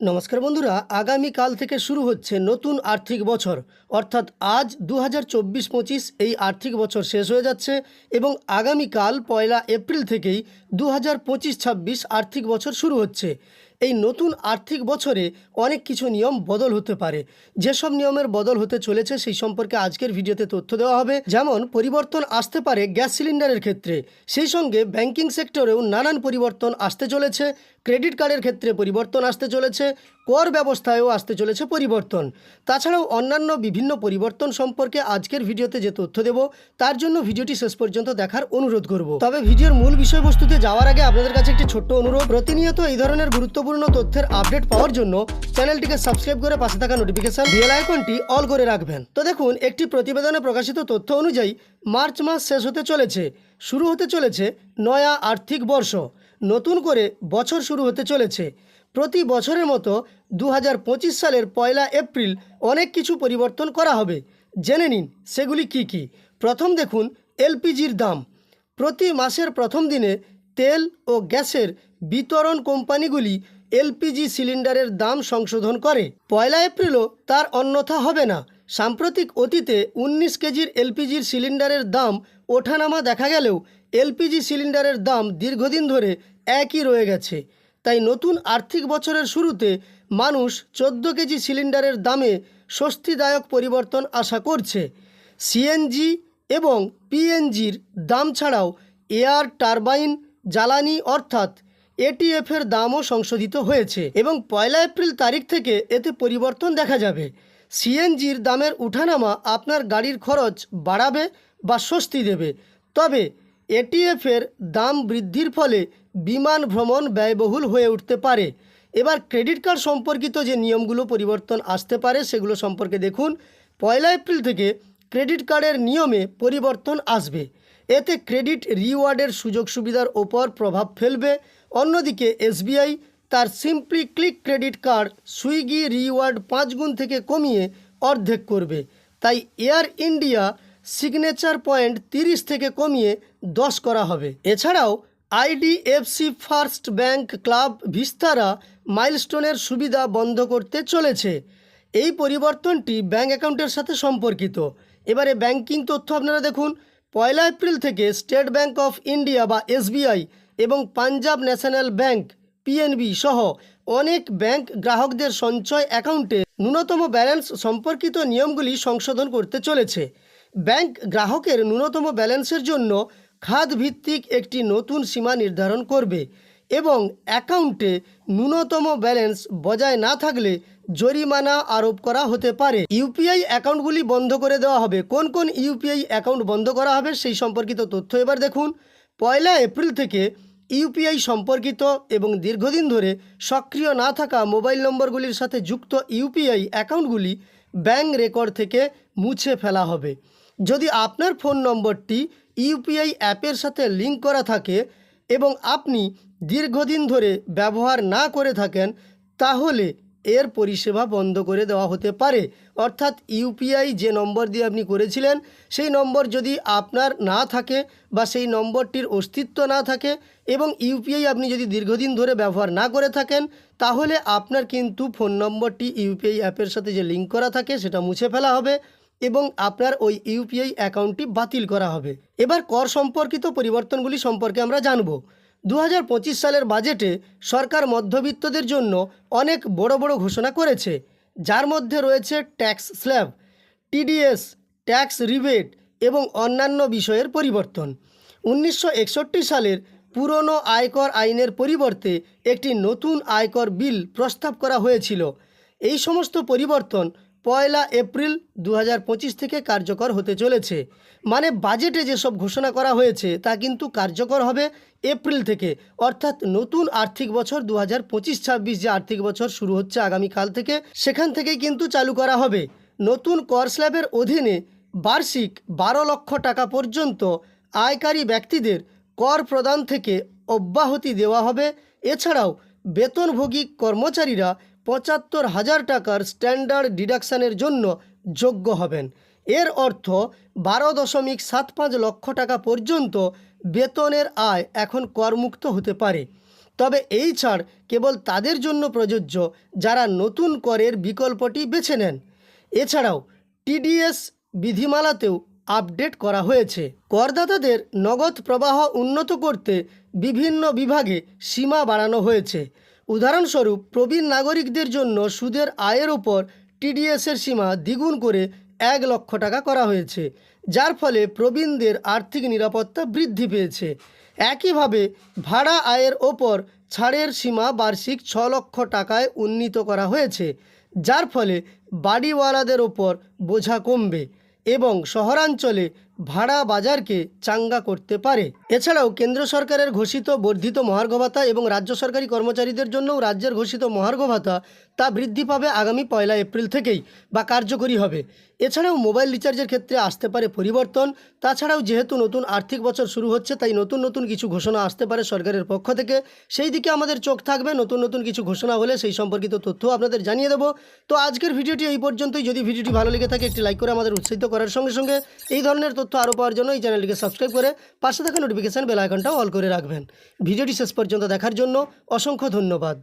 নমস্কার বন্ধুরা, আগামীকাল থেকে শুরু হচ্ছে নতুন আর্থিক বছর। অর্থাৎ আজ দু হাজার চব্বিশ পঁচিশ এই আর্থিক বছর শেষ হয়ে যাচ্ছে এবং আগামীকাল পয়লা এপ্রিল থেকেই দু হাজার পঁচিশ ছাব্বিশ আর্থিক বছর শুরু হচ্ছে। এই নতুন আর্থিক বছরে অনেক কিছু নিয়ম বদল হতে পারে। যেসব নিয়মের বদল হতে চলেছে সেই সম্পর্কে আজকের ভিডিওতে তথ্য দেওয়া হবে। যেমন, পরিবর্তন আসতে পারে গ্যাস সিলিন্ডারের ক্ষেত্রে। সেই সঙ্গে ব্যাংকিং সেক্টরেও নানান পরিবর্তন আসতে চলেছে। ক্রেডিট কার্ডের ক্ষেত্রে পরিবর্তন আসতে চলেছে। কর ব্যবস্থায়ও আসতে চলেছে পরিবর্তন। তাছাড়াও অন্যান্য বিভিন্ন পরিবর্তন সম্পর্কে আজকের ভিডিওতে যে তথ্য দেব, তার জন্য ভিডিওটি শেষ পর্যন্ত দেখার অনুরোধ করব। তবে ভিডিওর মূল বিষয়বস্তুতে যাওয়ার আগে আপনাদের কাছে একটি ছোট্ট অনুরোধ। প্রতিনিয়ত এই ধরনের গুরুত্বপূর্ণ তথ্যের আপডেট পাওয়ার জন্য চ্যানেলটিকে সাবস্ক্রাইব করে পাশে থাকা নোটিফিকেশন বেল আইকনটি অল করে রাখবেন। তো দেখুন, একটি প্রতিবেদনে প্রকাশিত তথ্য অনুযায়ী মার্চ মাস শেষ হতে চলেছে। শুরু হতে চলেছে নয়া আর্থিক বর্ষ। নতুন করে বছর শুরু হতে চলেছে। প্রতি বছরের মতো দু হাজার পঁচিশ সালের পয়লা এপ্রিল অনেক কিছু পরিবর্তন করা হবে। জেনে নিন, সেগুলি কি কি? প্রথম দেখুন, এলপিজির দাম। প্রতি মাসের প্রথম দিনে তেল ও গ্যাসের বিতরণ কোম্পানিগুলি এলপিজি সিলিন্ডারের দাম সংশোধন করে। পয়লা এপ্রিলও তার অন্যথা হবে না। সাম্প্রতিক অতীতে উনিশ কেজির এলপিজির সিলিন্ডারের দাম ওঠানামা দেখা গেলেও এলপিজি সিলিন্ডারের দাম দীর্ঘদিন ধরে একই রয়ে গেছে। তাই নতুন আর্থিক বছরের শুরুতে মানুষ চোদ্দ কেজি সিলিন্ডারের দামে স্বস্তিদায়ক পরিবর্তন আশা করছে। সিএনজি এবং পিএনজির দাম ছাড়াও এয়ার টারবাইন, জ্বালানি অর্থাৎ এটিএফের দামও সংশোধিত হয়েছে এবং পয়লা এপ্রিল তারিখ থেকে এতে পরিবর্তন দেখা যাবে। সিএনজির দামের উঠানামা আপনার গাড়ির খরচ বাড়াবে বা স্বস্তি দেবে। তবে এটিএফের দাম বৃদ্ধির ফলে বিমান ভ্রমণ ব্যয়বহুল হয়ে উঠতে পারে। এবার ক্রেডিট কার্ড সম্পর্কিত যে নিয়মগুলো পরিবর্তন আসতে পারে সেগুলো সম্পর্কে দেখুন। পয়লা এপ্রিল থেকে ক্রেডিট কার্ডের নিয়মে পরিবর্তন আসবে। এতে ক্রেডিট রিওয়ার্ডের সুযোগ সুবিধার ওপর প্রভাব ফেলবে। অন্যদিকে এসবিআই তার simply click credit card Swiggy reward পাঁচ গুণ থেকে কমিয়ে অর্ধেক করবে। তাই এয়ার ইন্ডিয়া সিগনেচার পয়েন্ট তিরিশ থেকে কমিয়ে দশ করা হবে। এছাড়াও IDFC first bank club Vistara মাইলস্টোনের সুবিধা বন্ধ করতে চলেছে। এই পরিবর্তনটি ব্যাংক অ্যাকাউন্টের সাথে সম্পর্কিত। এবারে ব্যাংকিং তথ্য আপনারা দেখুন। পয়লা এপ্রিল থেকে স্টেট ব্যাংক অফ ইন্ডিয়া বা এসবিআই এবং পাঞ্জাব ন্যাশনাল ব্যাংক, পিএনবি সহ অনেক ব্যাংক গ্রাহকদের সঞ্চয় অ্যাকাউন্টে ন্যূনতম ব্যালেন্স সম্পর্কিত নিয়মগুলি সংশোধন করতে চলেছে। ব্যাংক গ্রাহকের ন্যূনতম ব্যালেন্সের জন্য খাত ভিত্তিক একটি নতুন সীমা নির্ধারণ করবে এবং অ্যাকাউন্টে ন্যূনতম ব্যালেন্স বজায় না থাকলে জরিমানা আরোপ করা হতে পারে। ইউপিআই অ্যাকাউন্টগুলি বন্ধ করে দেওয়া হবে। কোন কোন ইউপিআই অ্যাকাউন্ট বন্ধ করা হবে সেই সম্পর্কিত তথ্য এবার দেখুন। পয়লা এপ্রিল থেকে ইউপিআই সম্পর্কিত এবং দীর্ঘদিন ধরে সক্রিয় না থাকা মোবাইল নম্বরগুলির সাথে যুক্ত ইউপিআই অ্যাকাউন্টগুলি ব্যাঙ্ক রেকর্ড থেকে মুছে ফেলা হবে। যদি আপনার ফোন নম্বরটি ইউপিআই অ্যাপের সাথে লিঙ্ক করা থাকে এবং আপনি দীর্ঘদিন ধরে ব্যবহার না করে থাকেন, তাহলে এর পরিষেবা বন্ধ করে দেওয়া হতে পারে। অর্থাৎ ইউপিআই যে নম্বর দিয়ে আপনি করেছিলেন, সেই নম্বর যদি আপনার না থাকে বা সেই নম্বরটির অস্তিত্ব না থাকে এবং ইউপিআই আপনি যদি দীর্ঘদিন ধরে ব্যবহার না করে থাকেন, তাহলে আপনার কিন্তু ফোন নম্বরটি ইউপিআই অ্যাপের সাথে যে লিঙ্ক করা থাকে, সেটা মুছে ফেলা হবে এবং আপনার ওই ইউপিআই অ্যাকাউন্টটি বাতিল করা হবে। এবার কর সম্পর্কিত পরিবর্তনগুলি সম্পর্কে আমরা জানব। দু হাজার পঁচিশ সালের বাজেটে সরকার মধ্যবিত্তদের জন্য অনেক বড় বড় ঘোষণা করেছে, যার মধ্যে রয়েছে tax slab, TDS, tax rebate এবং অন্যান্য বিষয়ের পরিবর্তন। উনিশশো একষট্টি সালের পুরনো আয়কর আইনের পরিবর্তে একটি নতুন আয়কর বিল প্রস্তাব করা হয়েছিল। এই সমস্ত পরিবর্তন পয়লা এপ্রিল দু হাজার পঁচিশ থেকে কার্যকর হতে চলেছে। মানে বাজেটে যেসব ঘোষণা করা হয়েছে, তা কিন্তু কার্যকর হবে এপ্রিল থেকে। অর্থাৎ নতুন আর্থিক বছর দু হাজার পঁচিশ ছাব্বিশ যে আর্থিক বছর শুরু হচ্ছে আগামীকাল থেকে, সেখান থেকেই কিন্তু চালু করা হবে। নতুন কর স্ল্যাবের অধীনে বার্ষিক বারো লক্ষ টাকা পর্যন্ত আয়কারী ব্যক্তিদের কর প্রদান থেকে অব্যাহতি দেওয়া হবে। এছাড়াও বেতনভোগী কর্মচারীরা পঁচাত্তর হাজার টাকার স্ট্যান্ডার্ড ডিডাকশানের জন্য যোগ্য হবেন। এর অর্থ বারো দশমিক সাত পাঁচ লক্ষ টাকা পর্যন্ত বেতনের আয় এখন করমুক্ত হতে পারে। তবে এই ছাড় কেবল তাদের জন্য প্রযোজ্য যারা নতুন করের বিকল্পটি বেছে নেন। এছাড়াও টিডিএস বিধিমালাতেও আপডেট করা হয়েছে। করদাতাদের নগদ প্রবাহ উন্নত করতে বিভিন্ন বিভাগে সীমা বাড়ানো হয়েছে। উদাহরণস্বরূপ, প্রবীণ নাগরিকদের জন্য সুদের আয়ের ওপর টিডিএসের সীমা দ্বিগুণ করে এক লক্ষ টাকা করা হয়েছে, যার ফলে প্রবীণদের আর্থিক নিরাপত্তা বৃদ্ধি পেয়েছে। একইভাবে, ভাড়া আয়ের ওপর ছাড়ের সীমা বার্ষিক ছ লক্ষ টাকায় উন্নীত করা হয়েছে, যার ফলে বাড়িওয়ালাদের ওপর বোঝা কমবে এবং শহরাঞ্চলে ভাড়া বাজারকে চাঙ্গা করতে পারে। এছাড়াও কেন্দ্র সরকারের ঘোষিত বর্ধিত মহার্ঘ ভাতা এবং রাজ্য সরকারি কর্মচারীদের জন্যও রাজ্যের ঘোষিত মহার্ঘ ভাতা তা বৃদ্ধি পাবে আগামী পয়লা এপ্রিল থেকেই বা কার্যকরী হবে। এছাড়াও মোবাইল রিচার্জের ক্ষেত্রে আসতে পারে পরিবর্তন। তাছাড়াও যেহেতু নতুন আর্থিক বছর শুরু হচ্ছে, তাই নতুন নতুন কিছু ঘোষণা আসতে পারে সরকারের পক্ষ থেকে। সেই দিকে আমাদের চোখ থাকবে নতুন নতুন কিছু ঘোষণা হলে সেই সম্পর্কিত তথ্য আপনাদের জানিয়ে দেবো। তো আজকের ভিডিওটি এই পর্যন্তই। যদি ভিডিওটি ভালো লেগে থাকে, একটি লাইক করে আমাদের উৎসাহিত করার সঙ্গে সঙ্গে এই ধরনের তথ্য আরও পাওয়ার জন্য এই চ্যানেলটিকে সাবস্ক্রাইব করে পাশে থাকা নোটিফিকেশান বেল আইকনটাও অল করে রাখবেন। ভিডিওটি শেষ পর্যন্ত দেখার জন্য অসংখ্য ধন্যবাদ।